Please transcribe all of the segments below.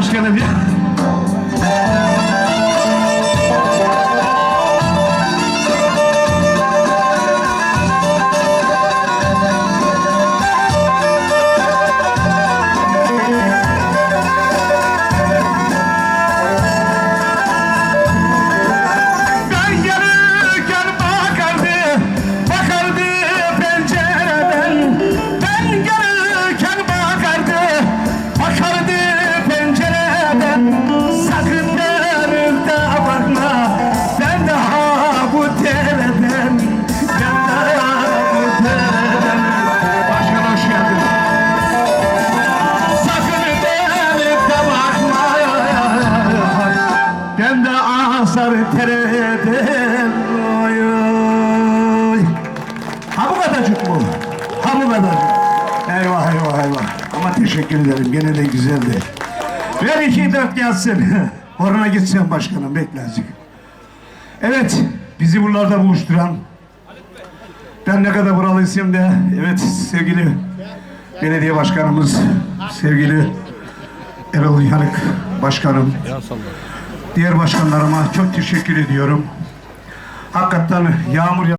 Başkanım. Teşekkür ederim. Gene de güzeldi. Ver iki dört gelsin. Orana gitsen başkanım bekle azıcık. Evet, bizi buralarda buluşturan ben ne kadar buralıyım da evet sevgili belediye başkanımız sevgili Erol Yanık başkanım diğer başkanlarıma çok teşekkür ediyorum. Hakikaten yağmur ya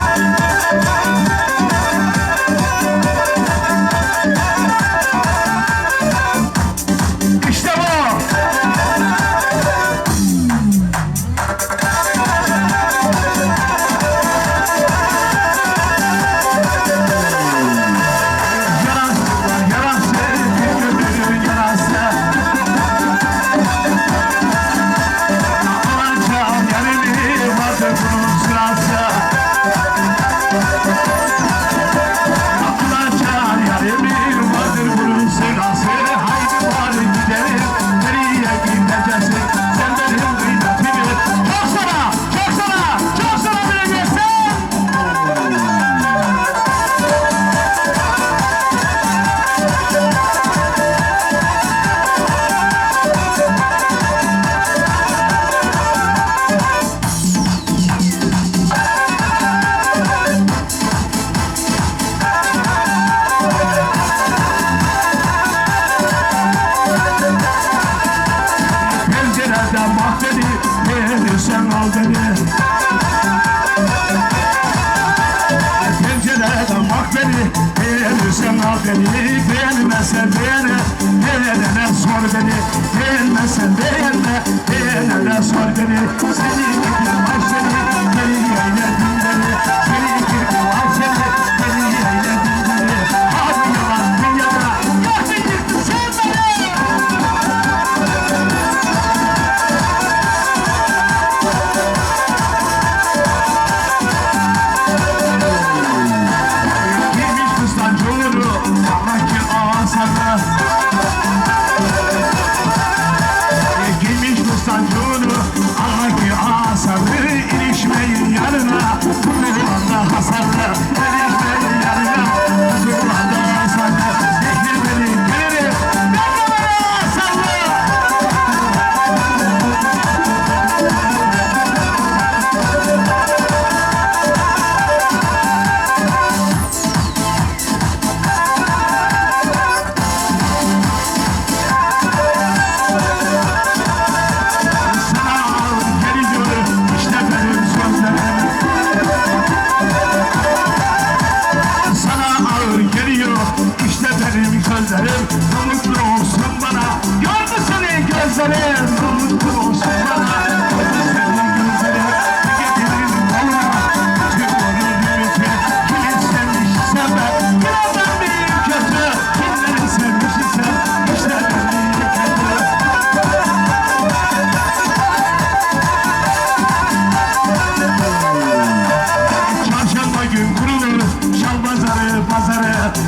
Bak beni, verirsen al beni. Pencereden bak beni, verirsen al beni. Beğenmezsen beğene, beğenene sor beni. Beğenmezsen beğenme, beğenene sor beni. Seni seni, beni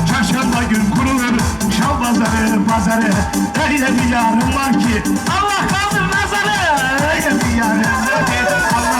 Çarşamba gün kurulur şal pazarı. Öyle bir yarım var ki Allah kaldır nazarı. Öyle bir yarım var ki Allah